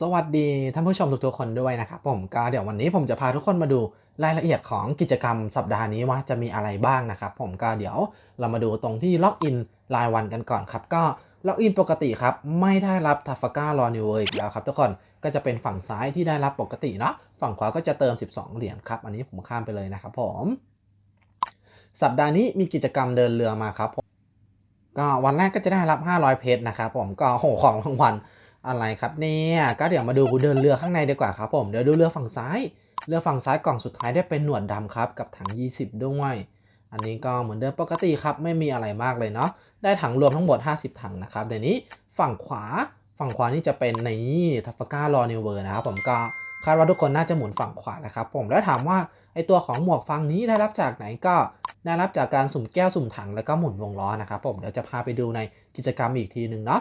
สวัสดีท่านผู้ชมทุกๆคนด้วยนะครับผมก็เดี๋ยววันนี้ผมจะพาทุกคนมาดูรายละเอียดของกิจกรรมสัปดาห์นี้ว่าจะมีอะไรบ้างนะครับผมก็เดี๋ยวเรามาดูตรงที่ล็อกอินรายวันกันก่อนครับ ก็ล็อกอินปกติครับ ไม่ได้รับทัฟก้ารอนิวอีกแล้วครับทุกคนก็จะเป็นฝั่งซ้ายที่ได้รับปกติเนาะฝั่งขวาก็จะเติม 12 เหรียญครับ อันนี้ผมข้ามไปเลยนะครับผมสัปดาห์นี้มีกิจกรรมเดินเรือมาครับก็วันแรกก็จะได้รับ 500 เพชรนะครับผมก็โหของรางวัล อะไรครับเนี่ยก็เดี๋ยวมาดูเดินเรือข้างในดีกว่าครับผมเดี๋ยวดูเรือฝั่งซ้าย เรือฝั่งซ้ายกล่องสุดท้ายได้เป็นหนวดดำครับกับถัง 20 ด้วย อันนี้ก็เหมือนเดิมปกติครับไม่มีอะไรมากเลยเนาะได้ถังรวมทั้งหมด 50 ถังนะครับเดี๋ยวนี้ฝั่งขวาฝั่งขวานี่จะเป็นในทัฟก้ารอนิเวอร์นะครับผมก็คาดว่าทุกคนน่าจะหมุนฝั่งขวานะครับผมแล้วถามว่าไอตัวของหมวกฟังนี้ได้รับจากไหนก็ได้รับจากการสุ่มแก้วสุ่มถังแล้วก็หมุนวงล้อนะครับผมเดี๋ยวจะพาไปดูในกิจกรรมอีกทีหนึ่งเนาะ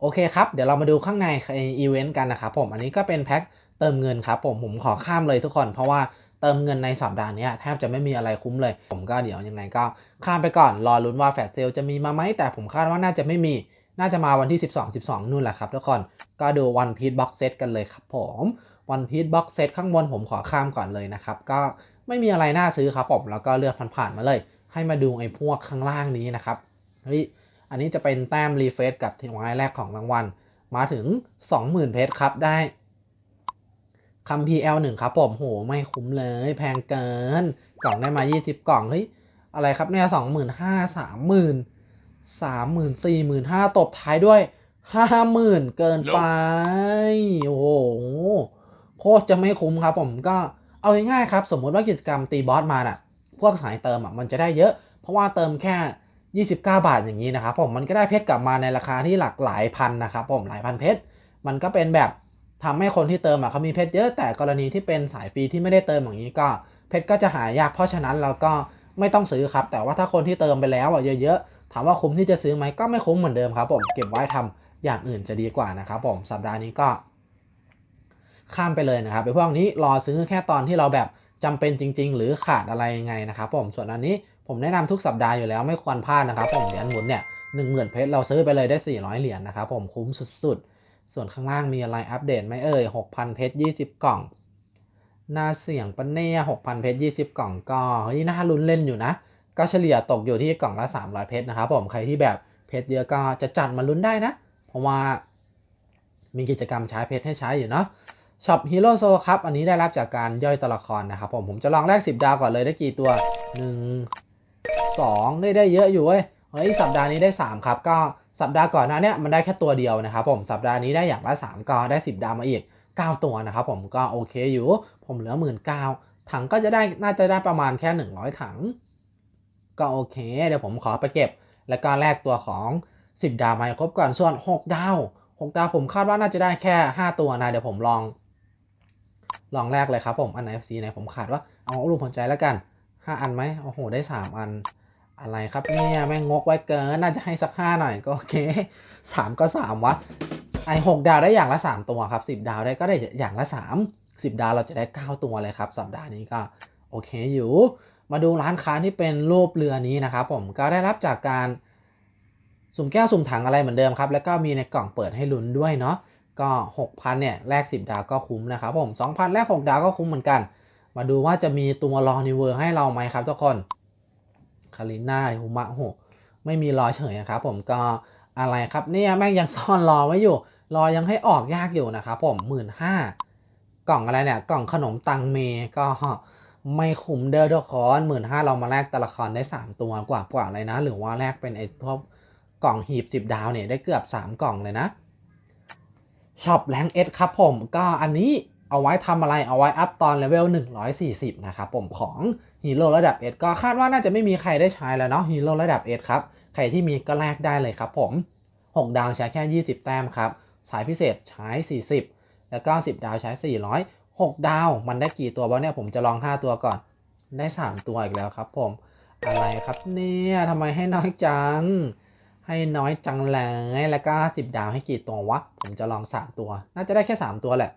โอเคครับ เดี๋ยวเรามาดูข้างในอีเวนต์กันนะครับผม อันนี้ก็เป็นแพ็คเติมเงินครับผม ผมขอข้ามเลยทุกคน เพราะว่าเติมเงินในสัปดาห์นี้แทบจะไม่มีอะไรคุ้มเลย ผมก็เดี๋ยวยังไงก็ข้ามไปก่อน รอลุ้นว่าแฟลชเซลจะมีมาไหม แต่ผมคาดว่าน่าจะไม่มี น่าจะมาวันที่ 12 12 นู่นแหละครับทุกคน ก็ดูวันพี e บ็อกเซตกันเลยครับผมวันพี e บ็อกเซตข้างบนผมขอข้ามก่อนเลยนะครับ ก็ไม่มีอะไรน่าซื้อครับผม แล้วก็เลือกผ่านๆมาเลย ให้มาดูไอ้พวกข้างล่างนี้นะครับ เฮ้ย อันนี้จะเป็นแต้มรีเฟรชกับทีวายแรกของรางวัล มาถึง 20,000 เพชรครับได้คำ PL1 ครับผมโหไม่คุ้มเลย แพงเกิน กล่องได้มา 20 กล่อง เฮ้ย อะไรครับเนี่ย25,000 30,000 30,000 45,000ตบท้ายด้วย50,000เกินไป โอ้โห โคตรจะไม่คุ้มครับผมก็เอาง่ายๆครับ สมมติว่ากิจกรรมตีบอสมาน่ะ พวกสายเติมอะมันจะได้เยอะ เพราะว่าเติมแค่ 29 บาทอย่างนี้นะครับผมมันก็ได้เพชรกลับมาในราคาที่หลักหลายพันนะครับผมหลายพันเพชรมันก็เป็นแบบทำให้คนที่เติมอะเขามีเพชรเยอะแต่กรณีที่เป็นสายฟรีที่ไม่ได้เติมอย่างนี้ก็เพชรก็จะหายากเพราะฉะนั้นเราก็ไม่ต้องซื้อครับ แต่ว่าถ้าคนที่เติมไปแล้วอะเยอะๆถามว่าคุ้มที่จะซื้อไหมก็ไม่คุ้มเหมือนเดิมครับผมเก็บไว้ทำอย่างอื่นจะดีกว่านะครับผมสัปดาห์นี้ก็ข้ามไปเลยนะครับไปพวกนี้รอซื้อแค่ตอนที่เราแบบจำเป็นจริง ๆ หรือขาดอะไรยังไงนะครับผมส่วนอันนี้ ผมแนะนำทุกสัปดาห์อยู่แล้วไม่ควรพลาดนะครับผมเหรียญหมุนเนี่ยหนึ่งหมื่นเพชรเราซื้อไปเลยได้ 400 เหรียญนะครับผมคุ้มสุดๆ ส่วนข้างล่างมีอะไรอัปเดตไหมเอ่ย6,000 เพชร 20 กล่อง น่าเสี่ยงปะเนี่ย6,000 เพชร 20 กล่องก็เฮ้ยน่าลุ้นเล่นอยู่นะ ก็เฉลี่ยตกอยู่ที่กล่องละ 300 เพชรนะครับผมใครที่แบบเพชรเยอะก็จะจัดมาลุ้นได้นะ เพราะว่ามีกิจกรรมใช้เพชรให้ใช้อยู่เนาะช็อปฮีโร่โซครับ อันนี้ได้รับจากการย่อยตัวละครนะครับผม ผมจะลองแรก 10 ดาวก่อนเลยได้กี่ตัว 1 2ได้ได้เยอะอยู่เว้ยเฮ้ยสัปดาห์นี้ได้ 3 ครับ ก็สัปดาห์ก่อนหน้าเนี้ยมันได้แค่ตัวเดียวนะครับผมสัปดาห์นี้ได้อย่างละ3ก็ได้ 10 ดาวมาอีก 9 ตัวนะครับผมก็โอเคอยู่ ผมเหลือ1 9ื่นถังก็จะได้น่าจะได้ประมาณแค่ 100 ถัง ก็โอเค เดี๋ยวผมขอไปเก็บ แล้วก็แลกตัวของ 10 ดาวมาครบก่อนส่วน 6 ดาว 6 ดาวผมคาดว่าน่าจะได้แค่ 5 ตัวนะเดี๋ยวผมลอง ลองแรกเลยครับผมอันไหน FC ไหนผมขาดว่าเอารูปหัวใจแล้วกัน 5อันไหมโอ้โห ได้3อัน อะไรครับเนี่ยแม่งงกไว้เกิน น่าจะให้สัก5หน่อยก็โอเค3ก็3วะ ไอ6ดาวได้อย่างละ3ตัวครับ10ดาวได้ก็ได้อย่างละ3 10ดาวเราจะได้9ตัวเลยครับ สัปดาห์นี้ก็โอเคอยู่ มาดูร้านค้าที่เป็นรูปเรือนี้นะครับผมก็ได้รับจากการสุ่มแก้วสุ่มถังอะไรเหมือนเดิมครับ แล้วก็มีในกล่องเปิดให้ลุ้นด้วยเนาะก็ 6,000เนี่ยแลก10 ดาวก็คุ้มนะครับผม 2,000แลก6ดาวก็คุ้มเหมือนกัน มาดูว่าจะมีตัวรอนิเวอร์ให้เราไหมครับทุกคนคาริน่าฮูมะโหไม่มีรอเฉยนะครับผมก็อะไรครับเนี่ยแม่งยังซ่อนรอไว้อยู่ รอยังให้ออกยากอยู่นะครับผมหมื่นห้ากล่องอะไรเนี่ยกล่องขนมตังเมก็ไม่คุ้มเด้อทุกคนหมื่นห้าเรามาแลกตัวละครได้ 3 ตัวกว่ากว่าเลยนะ หรือว่าแลกเป็นไอ้พวกกล่องหีบ 10 ดาวเนี่ยได้เกือบ 3 กล่องเลยนะช็อปแรงเอสครับผมก็อันนี้ เอาไว้ทำอะไรเอาไว้อัพตอนเลเวล140 นะครับผมของฮีโร่ระดับเอสก็คาดว่าน่าจะไม่มีใครได้ใช้แล้วเนาะฮีโร่ระดับเอสครับ ใครที่มีก็แลกได้เลยครับผม 6 ดาวใช้แค่ 20 แต้มครับ สายพิเศษใช้ 40 แล้วก็ 10 ดาวใช้ 400 6 ดาวมันได้กี่ตัวบ้างเนี่ยผมจะลอง 5 ตัวก่อน ได้ 3 ตัวอีกแล้วครับผม อะไรครับเนี่ยทำไมให้น้อยจัง ให้น้อยจังเลยแล้วก็ 10 ดาวให้กี่ตัววะ ผมจะลอง 3 ตัว น่าจะได้แค่ 3 ตัวแหละ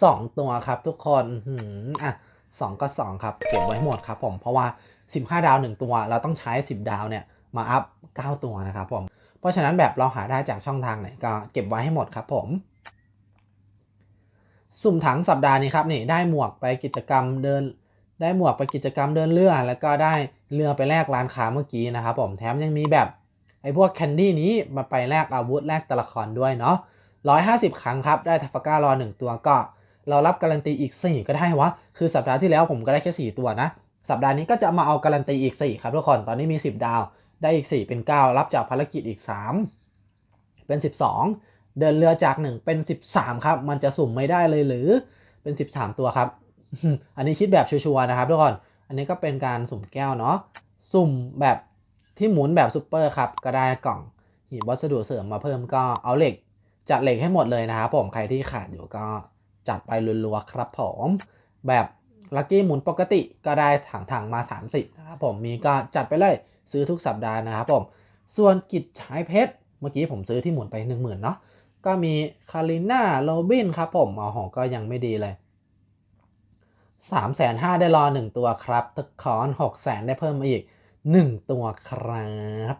2ตัวครับทุกคนหืมอะ2ก็2ครับเก็บไว้หมดครับผมเพราะว่า 15 ดาว 1 ตัว เราต้องใช้ 10 ดาวเนี่ยมาอัพ 9 ตัวนะครับผมเพราะฉะนั้นแบบเราหาได้จากช่องทางไหนก็เก็บไว้ให้หมดครับผม สุ่มถังสัปดาห์นี้ครับนี่ได้หมวกไปกิจกรรมเดิน ได้หมวกไปกิจกรรมเดินเรือ แล้วก็ได้เรือไปแลกร้านค้าเมื่อกี้นะครับผมแถมยังมีแบบไอ้พวกแคนดี้นี้มาไปแลกอาวุธแลกตัวละครด้วยเนาะ150 ครั้งครับได้ทัฟก้ารอ1ตัวก็ เรารับการันตีอีก 4 ก็ได้วะ คือสัปดาห์ที่แล้วผมก็ได้แค่ 4 ตัวนะ สัปดาห์นี้ก็จะมาเอาการันตีอีก 4 ครับทุกคน ตอนนี้มี 10 ดาว ได้อีก 4 เป็น 9 รับจากภารกิจอีก 3 เป็น 12 เดินเรือจาก 1 เป็น 13 ครับ มันจะสุ่มไม่ได้เลยหรือ เป็น 13 ตัวครับ อันนี้คิดแบบชัวร์นะครับทุกคน อันนี้ก็เป็นการสุ่มแก้วเนาะ สุ่มแบบที่หมุนแบบซูเปอร์ครับ ก็ได้กล่องหีบวัสดุเสริมมาเพิ่มก็เอาเหล็กจัดเหล็กให้หมดเลยนะครับผม ใครที่ขาดอยู่ก็ จัดไปรัวๆครับผมแบบลัคกี้หมุนปกติก็ได้ถังถังมา 30นะครับผมมีก็จัดไปเลยซื้อทุกสัปดาห์นะครับผมส่วนกิจใช้เพชรเมื่อกี้ผมซื้อที่หมุนไป 1 0,000เนาะก็มีคาริน่าโรบินครับผมอ๋อก็ยังไม่ดีเลย3 5 0 0 0ได้รอ 1 ตัวครับตึกคอน6 0 0 0 0ได้เพิ่มมาอีก 1 ตัวครับ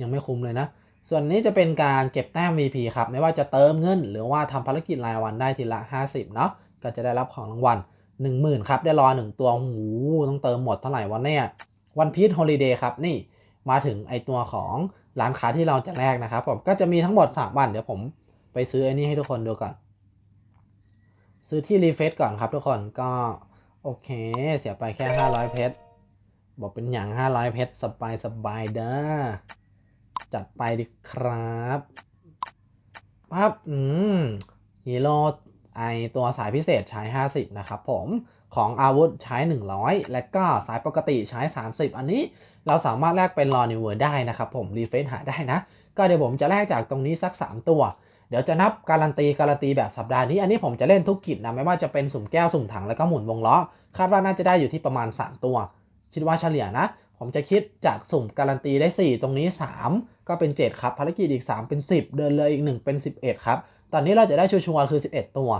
ยังไม่คุ้มเลยนะ ส่วนนี้จะเป็นการเก็บแต้ม VP ครับ ไม่ว่าจะเติมเงิน หรือว่าทำภารกิจรายวันได้ทีละ 50 เนาะ ก็จะได้รับของรางวัล 10,000 ครับ ได้รอ 1 ตัว หูต้องเติมหมดเท่าไหร่วันเนี่ยวันพีชฮอลิเดย์ครับ นี่ มาถึงไอตัวของร้านค้าที่เราจะแลกนะครับผม ก็จะมีทั้งหมด 3 วัน เดี๋ยวผมไปซื้อไอ้นี่ให้ทุกคนดูก่อน ซื้อที่รีเฟซก่อนครับทุกคน ก็โอเค เสียไปแค่ 500 เพชร บอกเป็นอย่าง 500 เพชรสบายสบายเด้อ จัดไปดิครับปั๊บอืมฮีโร่ไอตัวสายพิเศษใช้ 50 นะครับผมของอาวุธใช้ 100 และก็สายปกติใช้ 30 อันนี้เราสามารถแลกเป็นรอนิเวอร์ได้นะครับผมรีเฟซหาได้นะ ก็เดี๋ยวผมจะแลกจากตรงนี้สัก 3 ตัว เดี๋ยวจะนับการันตีการันตีแบบสัปดาห์นี้ อันนี้ผมจะเล่นทุกกิจนะไม่ว่าจะเป็นสุ่มแก้วสุ่มถังแล้วก็หมุนวงล้อ คาดว่าน่าจะได้อยู่ที่ประมาณ 3 ตัว คิดว่าเฉลี่ยนะ ผมจะคิดจากสุ่มการันตีได้ 4 ตรงนี้ 3 ก็เป็น 7 ครับ ภารกิจอีก 3 เป็น 10 เดินเลยอีก 1 เป็น 11 ครับ ตอนนี้เราจะได้ชัวร์คือ 11 ตัว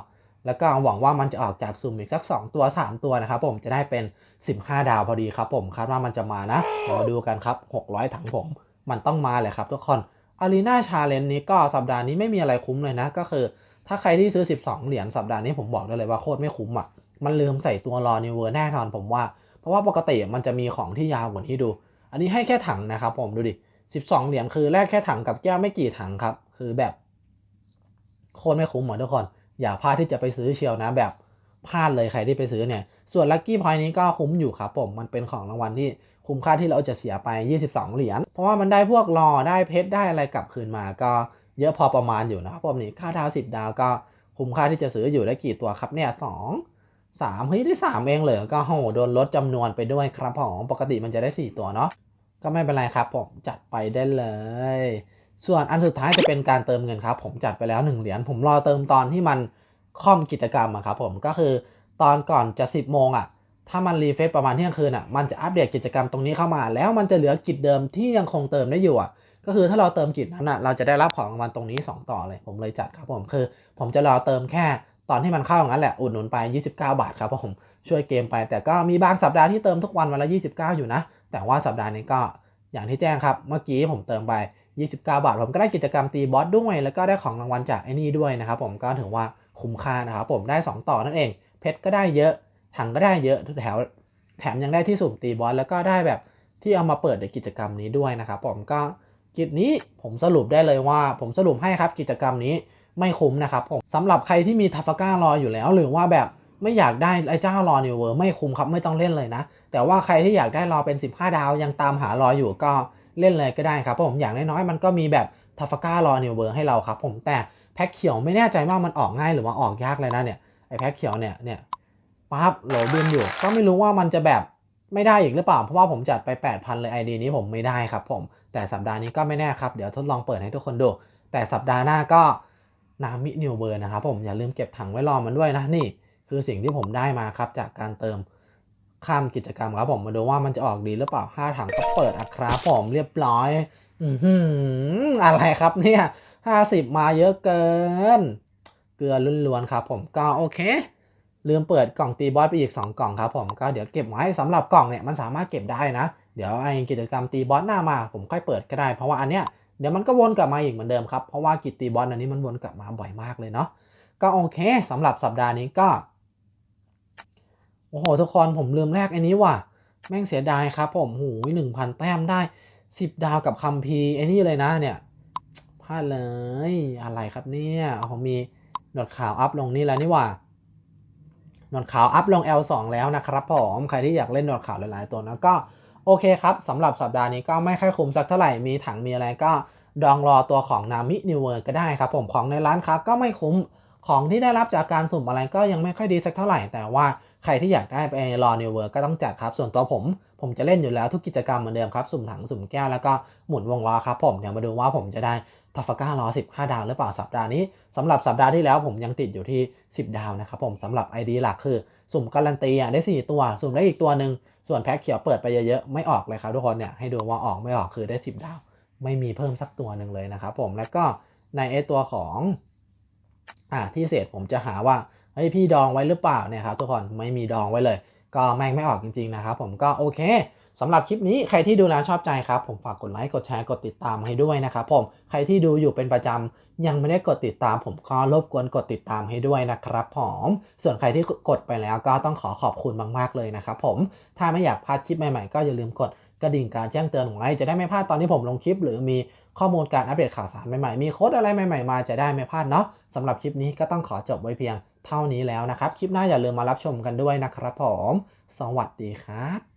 แล้วก็หวังว่ามันจะออกจากสุ่มอีกสัก 2 ตัว 3 ตัวนะครับผมจะได้เป็น 15 ดาวพอดีครับผมคาดว่ามันจะมานะเดี๋ยวมาดูกันครับ 600 ถังผม มันต้องมาเลยครับทุกคนอารีนาชาเลนนี้ก็สัปดาห์นี้ไม่มีอะไรคุ้มเลยนะ ก็คือ ถ้าใครที่ซื้อ 12 เหรียญสัปดาห์นี้ผมบอกได้เลยว่าโคตรไม่คุ้มอะมันลืมใส่ตัวรอนิเวอร์แน่นอนผมว่า เพราะว่าปกติมันจะมีของที่ยาวกว่านี้ดู อันนี้ให้แค่ถังนะครับผมดูดิ 12 เหรียญคือแลกแค่ถังกับแก้วไม่กี่ถังครับ คือแบบโคตรไม่คุ้มหมดทุกคน อย่าพลาดที่จะไปซื้อเชียวนะแบบพลาดเลยใครที่ไปซื้อเนี่ย ส่วนลัคกี้พอยนี้ก็คุ้มอยู่ครับผมมันเป็นของรางวัลที่คุ้มค่าที่เราจะเสียไป 22 เหรียญ เพราะว่ามันได้พวกรอได้เพชรได้อะไรกลับคืนมาก็เยอะพอประมาณอยู่นะครับผมนี่ค่าดาว10ดาวก็คุ้มค่าที่จะซื้ออยู่ได้กี่ตัวครับเนี่ยสองสามเฮ้ยได้สามเองเลยก็โหโดนลดจำนวนไปด้วยครับผมปกติมันจะได้ 4 ตัวเนาะ ก็ไม่เป็นไรครับ ผมจัดไปได้เลย ส่วนอันสุดท้ายจะเป็นการเติมเงินครับ ผมจัดไปแล้ว1เหรียญผมรอเติมตอนที่มันค่อมกิจกรรมอะครับผมก็คือตอนก่อนจะ 10โมงอะถ้ามันรีเฟซประมาณเที่ยงคืนอะมันจะอัปเดตกิจกรรมตรงนี้เข้ามา แล้วมันจะเหลือกิจเดิมที่ยังคงเติมได้อยู่อะก็คือถ้าเราเติมกิจนั้นอะเราจะได้รับของรางวัลตรงนี้ 2 ต่อเลย ผมเลยจัดครับผมคือ ผมจะรอเติมแค่ตอนที่มันเข้าอย่างนั้นแหละอุดหนุนไป 29 บาทครับผมช่วยเกมไป แต่ก็มีบางสัปดาห์ที่เติมทุกวันวันละ 29 อยู่นะ แต่ว่าสัปดาห์นี้ก็อย่างที่แจ้งครับ เมื่อกี้ผมเติมไป 29 บาท ผมก็ได้กิจกรรมตีบอสด้วย แล้วก็ได้ของรางวัลจากไอ้นี่ด้วยนะครับผมก็ถือว่าคุ้มค่านะครับผมได้ 2 ต่อนั่นเอง เพชรก็ได้เยอะถังก็ได้เยอะแถวแถมยังได้ที่สุ่มตีบอสแล้วก็ได้แบบที่เอามาเปิดในกิจกรรมนี้ด้วยนะครับผมก็กิจนี้ผมสรุปได้เลยว่า ผมสรุปให้ครับกิจกรรมนี้ไม่คุ้มนะครับผมสำหรับใครที่มีทัฟก้ารออยู่แล้ว หรือว่าแบบ ไม่อยากได้ไอ้เจ้ารอนิวเวอร์ไม่คุ้มครับไม่ต้องเล่นเลยนะ แต่ว่าใครที่อยากได้รอเป็น 15 ดาวยังตามหารออยู่ก็เล่นเลยก็ได้ครับผมอย่างน้อยๆมันก็มีแบบทัฟก้ารอนิวเวอร์ให้เราครับผมแต่แพ็คเขียวไม่แน่ใจว่ามันออกง่ายหรือว่าออกยากเลยนะเนี่ยไอ้แพ็คเขียวเนี่ยเนี่ยปั๊บโหลบินอยู่ ก็ไม่รู้ว่ามันจะแบบไม่ได้อีกหรือเปล่า เพราะว่าผมจัดไป 8,000 เลย ID นี้ผมไม่ได้ครับผม แต่สัปดาห์นี้ก็ไม่แน่ครับ เดี๋ยวทดลองเปิดให้ทุกคนดู แต่สัปดาห์หน้าก็นามินิวเบอร์นะครับผมอย่าลืมเก็บถังไว้รอมันด้วยนะนี่ คือสิ่งที่ผมได้มาครับจากการเติมข้ามกิจกรรมครับผมมาดูว่ามันจะออกดีหรือเปล่า5ถังก็เปิดอัคราผมเรียบร้อย อือหือะไรครับเนี่ย50มาเยอะเกิน เกลือล้วนๆครับผมก็โอเค ลืมเปิดกล่องตีบอสไปอีก 2 กล่องครับผมก็เดี๋ยวเก็บไว้สำหรับกล่องเนี่ยมันสามารถเก็บได้นะ เดี๋ยวไอ้กิจกรรมตีบอสหน้ามา ผมค่อยเปิดก็ได้ เพราะว่าอันเนี้ยเดี๋ยวมันก็วนกลับมาอีกเหมือนเดิมครับเพราะว่ากิตตีบอลอันนี้มันวนกลับมาบ่อยมากเลยเนาะก็โอเคสำหรับสัปดาห์นี้ก็ โอ้โหทุกคนผมลืมแรกอันนี้ว่ะ แม่งเสียดายครับ ผมหูหนึ่งพันแต้มได้สิบดาวกับคัมพีไอ้นี่เลยนะเนี่ยพลาดเลยอะไรครับเนี่ยผมมีหนวดขาวอัพลงนี่แล้วนี่ว่ะหนวดขาวอัพลง L2 แล้วนะครับผมใครที่อยากเล่นหนวดขาวหลายๆตัวนะก็โอเคครับสำหรับสัปดาห์นี้ก็ไม่ค่อยคุ้มสักเท่าไหร่มีถังมีอะไรก็ดองรอตัวของนามินิเวอร์ก็ได้ครับผมของในร้านค้าก็ไม่คุ้มของที่ได้รับจากการสุ่มอะไรก็ยังไม่ค่อยดีสักเท่าไหร่แต่ว่า ใครที่อยากได้ไปรอนิวเวอร์ก็ต้องจัดครับ ส่วนตัวผม ผมจะเล่นอยู่แล้วทุกกิจกรรมเหมือนเดิมครับ สุ่มถังสุ่มแก้วแล้วก็หมุนวงล้อครับผมเดี๋ยวมาดูว่าผมจะได้ทัฟก้ารอ15 ดาวหรือเปล่าสัปดาห์นี้สำหรับสัปดาห์ที่แล้วผมยังติดอยู่ที่ 10 ดาวนะครับผมสำหรับ ID หลักคือ สุ่มการันตีอะได้ 4 ตัว สุ่มได้อีกตัวหนึ่งส่วนแพ็คเขียวเปิดไปเยอะๆไม่ออกเลยครับทุกคนเนี่ยให้ดูว่าออกไม่ออกคือได้ 10 ดาว ไม่มีเพิ่มสักตัวหนึ่งเลยนะครับผมแล้วก็ในไอตัวของอ่าที่เศษผมจะหาว่า เฮ้ยพี่ดองไว้หรือเปล่าเนี่ยครับทุกคนไม่มีดองไว้เลย ก็แม่งไม่ออกจริงๆนะครับผมก็โอเคสำหรับคลิปนี้ใครที่ดูแล้วชอบใจครับ ผมฝากกดไลค์กดแชร์กดติดตามให้ด้วยนะครับผมใครที่ดูอยู่เป็นประจำยังไม่ได้กดติดตาม ผมก็รบกวนกดติดตามให้ด้วยนะครับผมส่วนใครที่กดไปแล้วก็ต้องขอขอบคุณมากๆเลยนะครับผมถ้าไม่อยากพลาดคลิปใหม่ๆก็อย่าลืมกดกระดิ่งการแจ้งเตือนไว้จะได้ไม่พลาดตอนที่ผมลงคลิป หรือมีข้อมูลการอัปเดตข่าวสารใหม่ๆมีโค้ดอะไรใหม่ๆมาจะได้ไม่พลาดเนาะสำหรับคลิปนี้ก็ต้องขอจบไว้เพียง เท่านี้แล้วนะครับ คลิปหน้าอย่าลืมมารับชมกันด้วยนะครับผม สวัสดีครับ